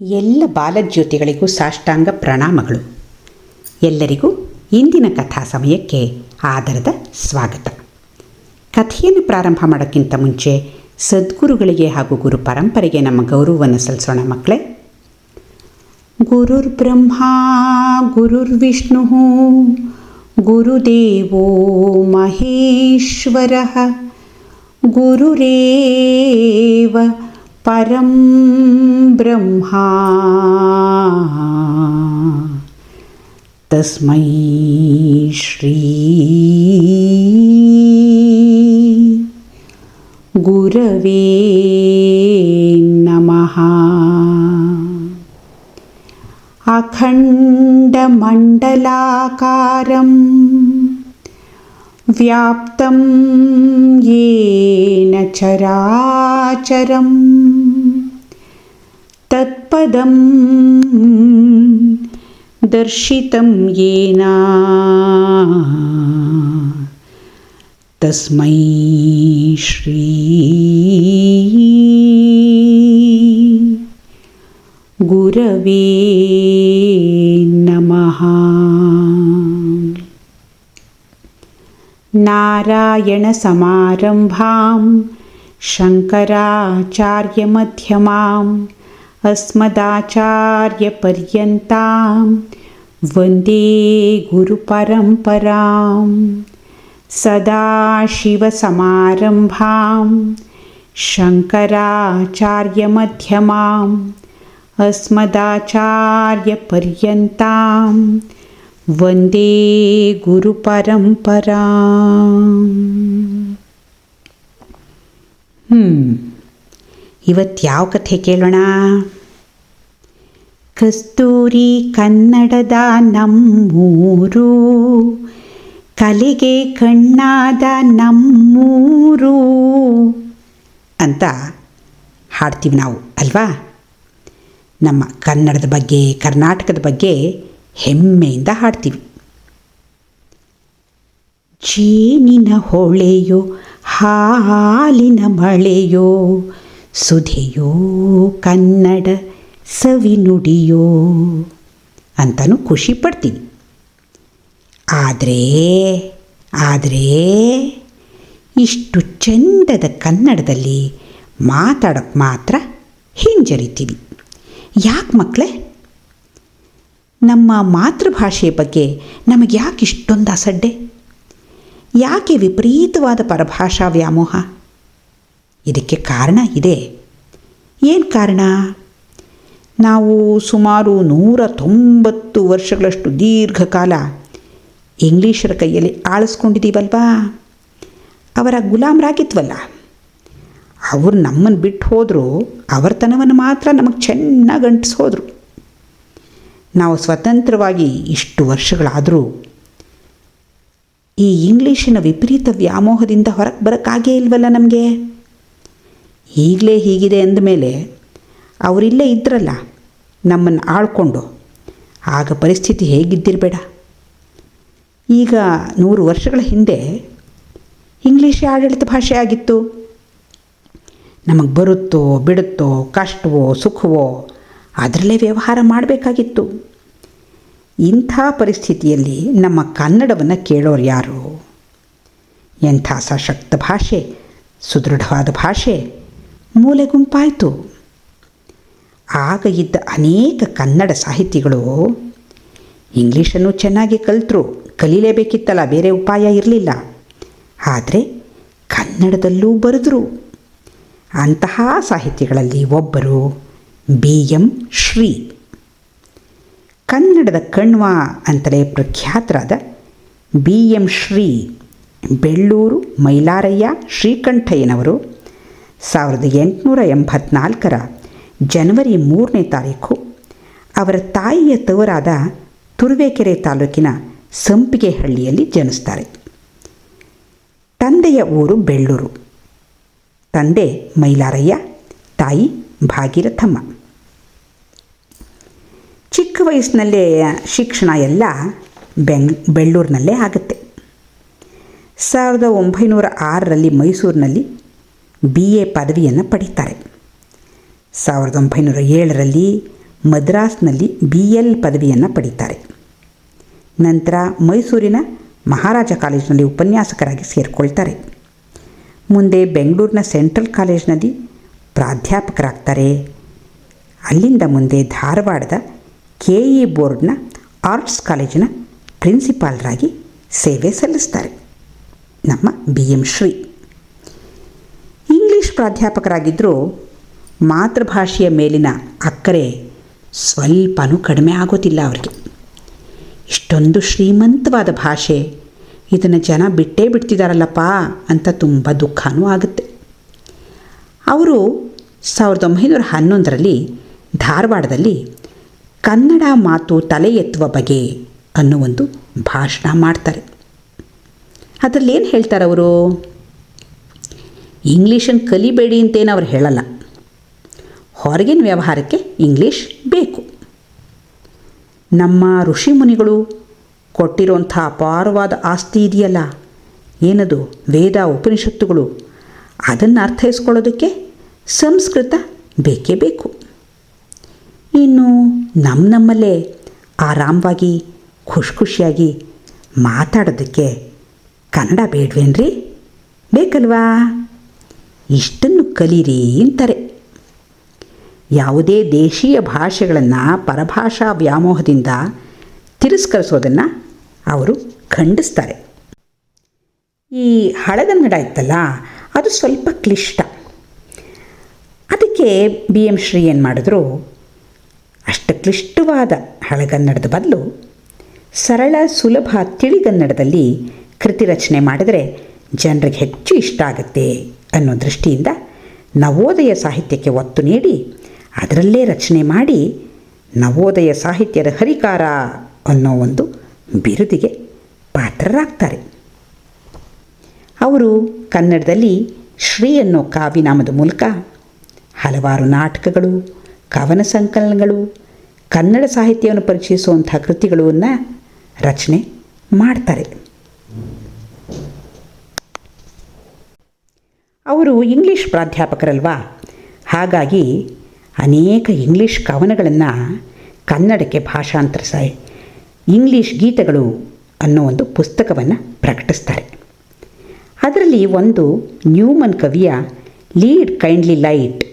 ಎಲ್ಲ ಬಾಲಜ್ಯೋತಿಗಳಿಗೂ ಸಾಷ್ಟಾಂಗ ಪ್ರಣಾಮಗಳು. ಎಲ್ಲರಿಗೂ ಇಂದಿನ ಕಥಾ ಸಮಯಕ್ಕೆ ಆಧಾರದ ಸ್ವಾಗತ. ಕಥೆಯನ್ನು ಪ್ರಾರಂಭ ಮಾಡೋಕ್ಕಿಂತ ಮುಂಚೆ ಸದ್ಗುರುಗಳಿಗೆ ಹಾಗೂ ಗುರು ಪರಂಪರೆಗೆ ನಮ್ಮ ಗೌರವವನ್ನು ಸಲ್ಲಿಸೋಣ ಮಕ್ಕಳೇ. ಗುರುರ್ ಬ್ರಹ್ಮ ಗುರುರ್ವಿಷ್ಣು ಗುರುದೇವೋ ಮಹೇಶ್ವರ, ಗುರುರೇವ परं ब्रह्मा। तस्मै श्री गुरवे नमः। अखण्डमण्डलाकारं व्याप्तं येन चराचरम्। तत्पदं दर्शितं येन। तस्मै श्री गुरवे नमः। नारायणसमारम्भां शङ्कराचार्यमध्यमाम् अस्मदाचार्यपर्यन्तां वन्दे गुरुपरम्परां सदाशिवसमारम्भां शङ्कराचार्यमध्यमाम् अस्मदाचार्यपर्यन्तां वन्दे ಗುರುಪರಂಪರಾ ಹ್ಞೂ ಇವತ್ತು ಯಾವ ಕಥೆ ಕೇಳೋಣ ಕಸ್ತೂರಿ ಕನ್ನಡದ ನಮ್ಮೂರು, ಕಲೆಗೆ ಕಣ್ಣಾದ ನಮ್ಮೂರು ಅಂತ ಹಾಡ್ತೀವಿ ನಾವು, ಅಲ್ವಾ? ನಮ್ಮ ಕನ್ನಡದ ಬಗ್ಗೆ, ಕರ್ನಾಟಕದ ಬಗ್ಗೆ ಹೆಮ್ಮೆಯಿಂದ ಹಾಡ್ತೀವಿ. ಜೇನಿನ ಹೊಳೆಯೋ, ಹಾಲಿನ ಮಳೆಯೋ, ಸುಧೆಯೋ ಕನ್ನಡ ಸವಿನುಡಿಯೋ ಅಂತಲೂ ಖುಷಿ ಪಡ್ತೀನಿ. ಆದರೆ ಆದರೆ ಇಷ್ಟು ಚಂದದ ಕನ್ನಡದಲ್ಲಿ ಮಾತಾಡೋಕ್ಕೆ ಮಾತ್ರ ಹಿಂಜರಿತೀವಿ ಯಾಕೆ ಮಕ್ಕಳೇ ನಮ್ಮ ಮಾತೃಭಾಷೆಯ ಬಗ್ಗೆ ನಮಗೆ ಯಾಕೆ ಇಷ್ಟೊಂದು ಅಸಡ್ಡೆ? ಯಾಕೆ ವಿಪರೀತವಾದ ಪರಭಾಷಾ ವ್ಯಾಮೋಹ? ಇದಕ್ಕೆ ಕಾರಣ ಇದೆ. ಏನು ಕಾರಣ? ನಾವು ಸುಮಾರು ನೂರ ತೊಂಬತ್ತು ವರ್ಷಗಳಷ್ಟು ದೀರ್ಘಕಾಲ ಇಂಗ್ಲೀಷರ ಕೈಯಲ್ಲಿ ಆಳಿಸ್ಕೊಂಡಿದ್ದೀವಲ್ವಾ? ಅವರ ಗುಲಾಮರಾಗಿದ್ವಲ್ಲ. ಅವರು ನಮ್ಮನ್ನು ಬಿಟ್ಟು ಹೋದರೂ ಅವರ್ತನವನ್ನು ಮಾತ್ರ ನಮಗೆ ಚೆನ್ನಾಗಿ ಅಂಟಿಸೋದ್ರು ನಾವು ಸ್ವತಂತ್ರವಾಗಿ ಇಷ್ಟು ವರ್ಷಗಳಾದರೂ ಈ ಇಂಗ್ಲೀಷಿನ ವಿಪರೀತ ವ್ಯಾಮೋಹದಿಂದ ಹೊರಗೆ ಬರೋಕ್ಕಾಗೇ ಇಲ್ವಲ್ಲ ನಮಗೆ? ಈಗಲೇ ಹೀಗಿದೆ ಅಂದಮೇಲೆ ಅವರಿಲ್ಲೇ ಇದ್ರಲ್ಲ, ನಮ್ಮನ್ನು ಆಳ್ಕೊಂಡು. ಆಗ ಪರಿಸ್ಥಿತಿ ಹೇಗಿದ್ದಿರಬೇಡ. ಈಗ ನೂರು ವರ್ಷಗಳ ಹಿಂದೆ ಇಂಗ್ಲೀಷೇ ಆಡಳಿತ ಭಾಷೆ ಆಗಿತ್ತು. ನಮಗೆ ಬರುತ್ತೋ, ಬಿಡುತ್ತೋ, ಕಷ್ಟವೋ, ಸುಖವೋ, ಅದರಲ್ಲೇ ವ್ಯವಹಾರ ಮಾಡಬೇಕಾಗಿತ್ತು. ಇಂಥ ಪರಿಸ್ಥಿತಿಯಲ್ಲಿ ನಮ್ಮ ಕನ್ನಡವನ್ನು ಕೇಳೋರು ಯಾರು? ಎಂಥ ಸಶಕ್ತ ಭಾಷೆ, ಸುದೃಢವಾದ ಭಾಷೆ, ಮೂಲೆ ಗುಂಪಾಯಿತು. ಆಗ ಇದ್ದ ಅನೇಕ ಕನ್ನಡ ಸಾಹಿತಿಗಳು ಇಂಗ್ಲೀಷನ್ನು ಚೆನ್ನಾಗಿ ಕಲಿತರು, ಕಲೀಲೇಬೇಕಿತ್ತಲ್ಲ, ಬೇರೆ ಉಪಾಯ ಇರಲಿಲ್ಲ. ಆದರೆ ಕನ್ನಡದಲ್ಲೂ ಬರೆದರು. ಅಂತಹ ಸಾಹಿತಿಗಳಲ್ಲಿ ಒಬ್ಬರು ಬಿ ಎಂ ಶ್ರೀ. ಕನ್ನಡದ ಕಣ್ವ ಅಂತಲೇ ಪ್ರಖ್ಯಾತರಾದ ಬಿ ಎಂ ಶ್ರೀ ಬೆಳ್ಳೂರು ಮೈಲಾರಯ್ಯ ಶ್ರೀಕಂಠಯ್ಯನವರು ಸಾವಿರದ ಎಂಟುನೂರ ಎಂಬತ್ನಾಲ್ಕರ ಜನವರಿ ಮೂರನೇ ತಾರೀಕು ಅವರ ತಾಯಿಯ ತವರಾದ ತುರುವೇಕೆರೆ ತಾಲೂಕಿನ ಸಂಪಿಗೆಹಳ್ಳಿಯಲ್ಲಿ ಜನಿಸ್ತಾರೆ. ತಂದೆಯ ಊರು ಬೆಳ್ಳೂರು. ತಂದೆ ಮೈಲಾರಯ್ಯ, ತಾಯಿ ಭಾಗೀರಥಮ್ಮ. ಚಿಕ್ಕ ವಯಸ್ಸಿನಲ್ಲೇ ಶಿಕ್ಷಣ ಎಲ್ಲ ಬೆಂಗ್, ಬೆಳ್ಳೂರಿನಲ್ಲೇ ಆಗುತ್ತೆ. ಸಾವಿರದ ಒಂಬೈನೂರ ಆರರಲ್ಲಿ ಮೈಸೂರಿನಲ್ಲಿ ಬಿ ಎ ಪದವಿಯನ್ನು ಪಡೀತಾರೆ. ಸಾವಿರದ ಒಂಬೈನೂರ ಏಳರಲ್ಲಿ ಮದ್ರಾಸ್ನಲ್ಲಿ ಬಿ ಎಲ್ ಪದವಿಯನ್ನು ಪಡೀತಾರೆ. ನಂತರ ಮೈಸೂರಿನ ಮಹಾರಾಜ ಕಾಲೇಜಿನಲ್ಲಿ ಉಪನ್ಯಾಸಕರಾಗಿ ಸೇರಿಕೊಳ್ತಾರೆ. ಮುಂದೆ ಬೆಂಗಳೂರಿನ ಸೆಂಟ್ರಲ್ ಕಾಲೇಜಿನಲ್ಲಿ ಪ್ರಾಧ್ಯಾಪಕರಾಗ್ತಾರೆ. ಅಲ್ಲಿಂದ ಮುಂದೆ ಧಾರವಾಡದ ಕೆ ಇ ಬೋರ್ಡ್ನ ಆರ್ಟ್ಸ್ ಕಾಲೇಜಿನ ಪ್ರಿನ್ಸಿಪಾಲ್ರಾಗಿ ಸೇವೆ ಸಲ್ಲಿಸ್ತಾರೆ. ನಮ್ಮ ಬಿ ಎಂ ಶ್ರೀ. ಇಂಗ್ಲೀಷ್ ಪ್ರಾಧ್ಯಾಪಕರಾಗಿದ್ದರೂ ಮಾತೃಭಾಷೆಯ ಮೇಲಿನ ಅಕ್ಕರೆ ಸ್ವಲ್ಪನೂ ಕಡಿಮೆ ಆಗೋದಿಲ್ಲ ಅವರಿಗೆ. ಇಷ್ಟೊಂದು ಶ್ರೀಮಂತವಾದ ಭಾಷೆ, ಇದನ್ನು ಜನ ಬಿಟ್ಟೇ ಬಿಡ್ತಿದ್ದಾರಲ್ಲಪ್ಪ ಅಂತ ತುಂಬ ದುಃಖನೂ ಆಗುತ್ತೆ. ಅವರು ಸಾವಿರದ ಒಂಬೈನೂರ ಹನ್ನೊಂದರಲ್ಲಿ ಧಾರವಾಡದಲ್ಲಿ ಕನ್ನಡ ಮಾತು ತಲೆ ಎತ್ತುವ ಬಗೆ ಅನ್ನೋ ಒಂದು ಭಾಷಣ ಮಾಡ್ತಾರೆ. ಅದರಲ್ಲಿ ಏನು ಹೇಳ್ತಾರೆ ಅವರು ಇಂಗ್ಲೀಷನ್ನು ಕಲಿಬೇಡಿ ಅಂತೇನು ಅವ್ರು ಹೇಳಲ್ಲ. ಹೊರಗಿನ ವ್ಯವಹಾರಕ್ಕೆ ಇಂಗ್ಲೀಷ್ ಬೇಕು. ನಮ್ಮ ಋಷಿ ಮುನಿಗಳು ಕೊಟ್ಟಿರುವಂಥ ಅಪಾರವಾದ ಆಸ್ತಿ ಇದೆಯಲ್ಲ, ಏನದು? ವೇದ ಉಪನಿಷತ್ತುಗಳು. ಅದನ್ನು ಅರ್ಥೈಸ್ಕೊಳ್ಳೋದಕ್ಕೆ ಸಂಸ್ಕೃತ ಬೇಕೇ ಬೇಕು. ಇನ್ನು ನಮ್ಮ ನಮ್ಮಲ್ಲೇ ಆರಾಮವಾಗಿ ಖುಷಿ ಖುಷಿಯಾಗಿ ಮಾತಾಡೋದಕ್ಕೆ ಕನ್ನಡ ಬೇಡ್ವೇನ್ರಿ? ಬೇಕಲ್ವಾ? ಇಷ್ಟನ್ನು ಕಲೀರಿ ಅಂತಾರೆ. ಯಾವುದೇ ದೇಶೀಯ ಭಾಷೆಗಳನ್ನು ಪರಭಾಷಾ ವ್ಯಾಮೋಹದಿಂದ ತಿರಸ್ಕರಿಸೋದನ್ನು ಅವರು ಖಂಡಿಸ್ತಾರೆ. ಈ ಹಳಗನ್ನಡ ಇತ್ತಲ್ಲ, ಅದು ಸ್ವಲ್ಪ ಕ್ಲಿಷ್ಟ. ಅದಕ್ಕೆ ಬಿ ಎಂ ಶ್ರೀ ಏನು ಮಾಡಿದ್ರು, ಅಷ್ಟು ಕ್ಲಿಷ್ಟವಾದ ಹಳಗನ್ನಡದ ಬದಲು ಸರಳ, ಸುಲಭ ತಿಳಿಗನ್ನಡದಲ್ಲಿ ಕೃತಿ ರಚನೆ ಮಾಡಿದರೆ ಜನರಿಗೆ ಹೆಚ್ಚು ಇಷ್ಟ ಆಗುತ್ತೆ ಅನ್ನೋ ದೃಷ್ಟಿಯಿಂದ ನವೋದಯ ಸಾಹಿತ್ಯಕ್ಕೆ ಒತ್ತು ನೀಡಿ ಅದರಲ್ಲೇ ರಚನೆ ಮಾಡಿ ನವೋದಯ ಸಾಹಿತ್ಯದ ಹರಿಕಾರ ಅನ್ನೋ ಒಂದು ಬಿರುದಿಗೆ ಪಾತ್ರರಾಗ್ತಾರೆ. ಅವರು ಕನ್ನಡದಲ್ಲಿ ಶ್ರೀ ಅನ್ನೋ ಕಾವ್ಯನಾಮದ ಮೂಲಕ ಹಲವಾರು ನಾಟಕಗಳು, ಕವನ ಸಂಕಲನಗಳು, ಕನ್ನಡ ಸಾಹಿತ್ಯವನ್ನು ಪರಿಚಯಿಸುವಂಥ ಕೃತಿಗಳನ್ನು ರಚನೆ ಮಾಡ್ತಾರೆ. ಅವರು ಇಂಗ್ಲೀಷ್ ಪ್ರಾಧ್ಯಾಪಕರಲ್ವಾ? ಹಾಗಾಗಿ ಅನೇಕ ಇಂಗ್ಲೀಷ್ ಕವನಗಳನ್ನು ಕನ್ನಡಕ್ಕೆ ಭಾಷಾಂತರಿಸ ಇಂಗ್ಲೀಷ್ ಗೀತೆಗಳು ಅನ್ನೋ ಒಂದು ಪುಸ್ತಕವನ್ನು ಪ್ರಕಟಿಸ್ತಾರೆ. ಅದರಲ್ಲಿ ಒಂದು ನ್ಯೂಮನ್ ಕವಿಯ ಲೀಡ್ ಕೈಂಡ್ಲಿ ಲೈಟ್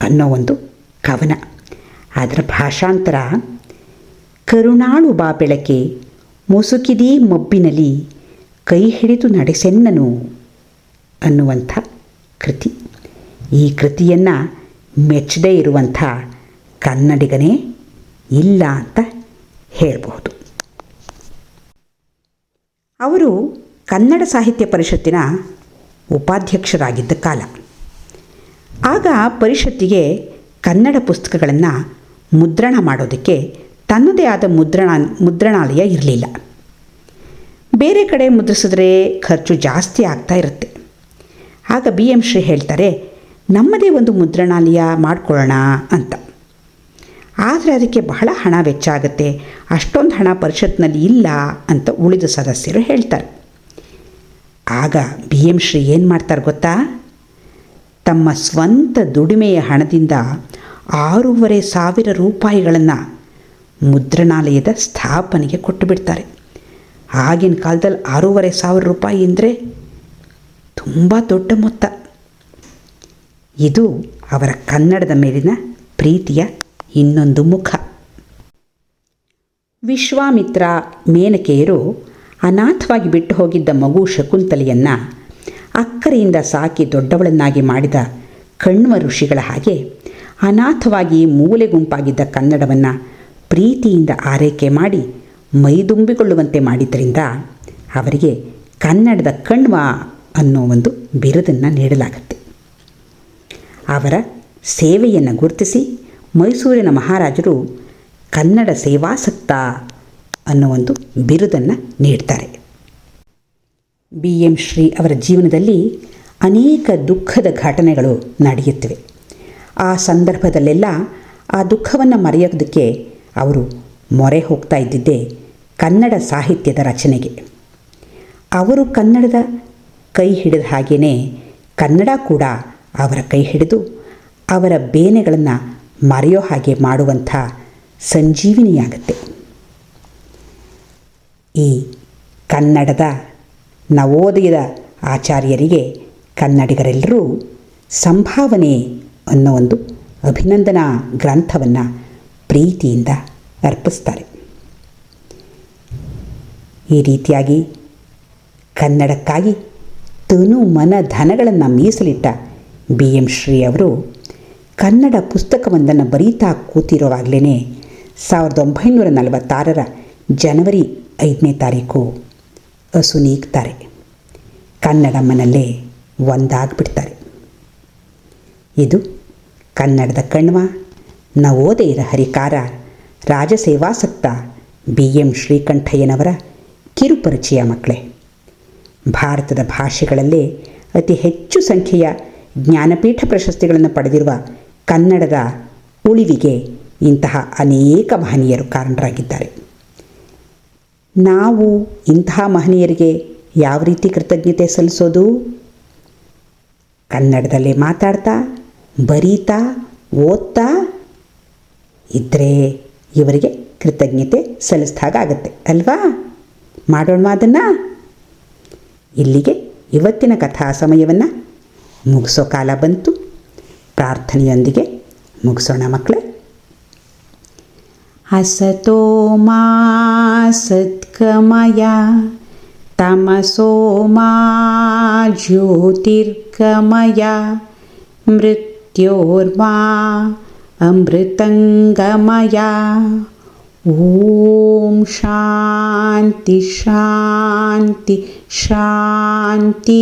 ಅನ್ನೋ ಒಂದು ಕವನ. ಅದರ ಭಾಷಾಂತರ ಕರುಣಾಳು ಬಾ ಬೆಳಕೆ ಮುಸುಕಿದೀ ಮಬ್ಬಿನಲ್ಲಿ, ಕೈ ಹಿಡಿದು ನಡೆಸೆನ್ನನು ಅನ್ನುವಂಥ ಕೃತಿ. ಈ ಕೃತಿಯನ್ನು ಮೆಚ್ಚದೇ ಇರುವಂಥ ಕನ್ನಡಿಗನೇ ಇಲ್ಲ ಅಂತ ಹೇಳಬಹುದು. ಅವರು ಕನ್ನಡ ಸಾಹಿತ್ಯ ಪರಿಷತ್ತಿನ ಉಪಾಧ್ಯಕ್ಷರಾಗಿದ್ದ ಕಾಲ. ಆಗ ಪರಿಷತ್ತಿಗೆ ಕನ್ನಡ ಪುಸ್ತಕಗಳನ್ನು ಮುದ್ರಣ ಮಾಡೋದಕ್ಕೆ ತನ್ನದೇ ಆದ ಮುದ್ರಣ, ಮುದ್ರಣಾಲಯ ಇರಲಿಲ್ಲ. ಬೇರೆ ಕಡೆ ಮುದ್ರಿಸಿದ್ರೆ ಖರ್ಚು ಜಾಸ್ತಿ ಆಗ್ತಾ ಇರುತ್ತೆ. ಆಗ ಬಿ ಎಂ ಶ್ರೀ ಹೇಳ್ತಾರೆ ನಮ್ಮದೇ ಒಂದು ಮುದ್ರಣಾಲಯ ಮಾಡಿಕೊಳ್ಳೋಣ ಅಂತ. ಆದರೆ ಅದಕ್ಕೆ ಬಹಳ ಹಣ ವೆಚ್ಚ ಆಗುತ್ತೆ. ಅಷ್ಟೊಂದು ಹಣ ಪರಿಷತ್ನಲ್ಲಿ ಇಲ್ಲ ಅಂತ ಉಳಿದ ಸದಸ್ಯರು ಹೇಳ್ತಾರೆ. ಆಗ ಬಿ ಎಂ ಶ್ರೀ ಏನು ಮಾಡ್ತಾರೆ ಗೊತ್ತಾ? ತಮ್ಮ ಸ್ವಂತ ದುಡಿಮೆಯ ಹಣದಿಂದ ಆರೂವರೆ ಸಾವಿರ ರೂಪಾಯಿಗಳನ್ನು ಮುದ್ರಣಾಲಯದ ಸ್ಥಾಪನೆಗೆ ಕೊಟ್ಟು ಬಿಡ್ತಾರೆ ಆಗಿನ ಕಾಲದಲ್ಲಿ ಆರೂವರೆ ಸಾವಿರ ರೂಪಾಯಿ ಅಂದರೆ ತುಂಬ ದೊಡ್ಡ ಮೊತ್ತ. ಇದು ಅವರ ಕನ್ನಡದ ಮೇಲಿನ ಪ್ರೀತಿಯ ಇನ್ನೊಂದು ಮುಖ. ವಿಶ್ವಾಮಿತ್ರ ಮೇನಕೆಯರು ಅನಾಥವಾಗಿ ಬಿಟ್ಟು ಹೋಗಿದ್ದ ಮಗು ಶಕುಂತಲೆಯನ್ನು ಅಕ್ಕರೆಯಿಂದ ಸಾಕಿ ದೊಡ್ಡವಳನ್ನಾಗಿ ಮಾಡಿದ ಕಣ್ವ ಋಷಿಗಳ ಹಾಗೆ ಅನಾಥವಾಗಿ ಮೂಲೆ ಗುಂಪಾಗಿದ್ದ ಕನ್ನಡವನ್ನು ಪ್ರೀತಿಯಿಂದ ಆರೈಕೆ ಮಾಡಿ ಮೈದುಂಬಿಕೊಳ್ಳುವಂತೆ ಮಾಡಿದ್ದರಿಂದ ಅವರಿಗೆ ಕನ್ನಡದ ಕಣ್ವ ಅನ್ನೋ ಒಂದು ಬಿರುದನ್ನು ನೀಡಲಾಗುತ್ತೆ. ಅವರ ಸೇವೆಯನ್ನು ಗುರುತಿಸಿ ಮೈಸೂರಿನ ಮಹಾರಾಜರು ಕನ್ನಡ ಸೇವಾಸಕ್ತ ಅನ್ನೋ ಒಂದು ಬಿರುದನ್ನು ನೀಡ್ತಾರೆ. ಬಿ ಎಂ ಶ್ರೀ ಅವರ ಜೀವನದಲ್ಲಿ ಅನೇಕ ದುಃಖದ ಘಟನೆಗಳು ನಡೆಯುತ್ತವೆ. ಆ ಸಂದರ್ಭದಲ್ಲೆಲ್ಲ ಆ ದುಃಖವನ್ನು ಮರೆಯೋದಕ್ಕೆ ಅವರು ಮೊರೆ ಹೋಗ್ತಾ ಇದ್ದಿದ್ದೇ ಕನ್ನಡ ಸಾಹಿತ್ಯದ ರಚನೆಗೆ. ಅವರು ಕನ್ನಡದ ಕೈ ಹಿಡಿದ ಹಾಗೆಯೇ ಕನ್ನಡ ಕೂಡ ಅವರ ಕೈ ಹಿಡಿದು ಅವರ ಬೇನೆಗಳನ್ನು ಮರೆಯೋ ಹಾಗೆ ಮಾಡುವಂಥ ಸಂಜೀವಿನಿಯಾಗತ್ತೆ. ಈ ಕನ್ನಡದ ನವೋದಯದ ಆಚಾರ್ಯರಿಗೆ ಕನ್ನಡಿಗರೆಲ್ಲರೂ ಸಂಭಾವನೆ ಅನ್ನೋ ಒಂದು ಅಭಿನಂದನಾ ಗ್ರಂಥವನ್ನು ಪ್ರೀತಿಯಿಂದ ಅರ್ಪಿಸ್ತಾರೆ. ಈ ರೀತಿಯಾಗಿ ಕನ್ನಡಕ್ಕಾಗಿ ತನು ಮನ ಧನಗಳನ್ನು ಮೀಸಲಿಟ್ಟ ಬಿ ಎಂ ಶ್ರೀ ಅವರು ಕನ್ನಡ ಪುಸ್ತಕವೊಂದನ್ನು ಬರೀತಾ ಕೂತಿರುವಾಗಲೇ ಸಾವಿರದ ಒಂಬೈನೂರ ನಲವತ್ತಾರರ ಜನವರಿ ಐದನೇ ತಾರೀಕು ಅಸುನೀಗ್ತಾರೆ ಕನ್ನಡಮ್ಮನಲ್ಲೇ ಒಂದಾಗ್ಬಿಡ್ತಾರೆ. ಇದು ಕನ್ನಡದ ಕಣ್ವ, ನವೋದಯದ ಹರಿಕಾರ, ರಾಜಸೇವಾಸಕ್ತ ಬಿ ಎಂ ಶ್ರೀಕಂಠಯ್ಯನವರ ಕಿರುಪರಿಚಯ ಮಕ್ಕಳೇ. ಭಾರತದ ಭಾಷೆಗಳಲ್ಲೇ ಅತಿ ಹೆಚ್ಚು ಸಂಖ್ಯೆಯ ಜ್ಞಾನಪೀಠ ಪ್ರಶಸ್ತಿಗಳನ್ನು ಪಡೆದಿರುವ ಕನ್ನಡದ ಉಳಿವಿಗೆ ಇಂತಹ ಅನೇಕ ಮಹನೀಯರು ಕಾರಣರಾಗಿದ್ದಾರೆ. ನಾವು ಇಂತಹ ಮಹನೀಯರಿಗೆ ಯಾವ ರೀತಿ ಕೃತಜ್ಞತೆ ಸಲ್ಲಿಸೋದು? ಕನ್ನಡದಲ್ಲೇ ಮಾತಾಡ್ತಾ, ಬರೀತಾ, ಓದ್ತಾ ಇದ್ದರೆ ಇವರಿಗೆ ಕೃತಜ್ಞತೆ ಸಲ್ಲಿಸಿದಾಗತ್ತೆ ಅಲ್ವಾ? ಮಾಡೋಣ ಅದನ್ನು? ಇಲ್ಲಿಗೆ ಇವತ್ತಿನ ಕಥಾ ಸಮಯವನ್ನು ಮುಗಿಸೋ ಕಾಲ ಬಂತು ಪ್ರಾರ್ಥನೆಯೊಂದಿಗೆ ಮುಗಿಸೋಣ ಮಕ್ಕಳೇ ಹಸತೋ ಮಾ ಸತ್ಕಮಯ ತಮಸೋ ಮಾ ಜ್ಯೋತಿರ್ಗಮಯ ಮೃತ್ಯೋರ್ಮಾ ಅಮೃತಂಗಮಯ ಓಂ ಶಾಂತಿ ಶಾಂತಿ ಶಾಂತಿ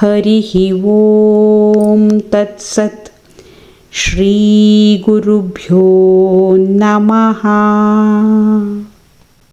हरिः ॐ तत्सत् श्रीगुरुभ्यो नमः।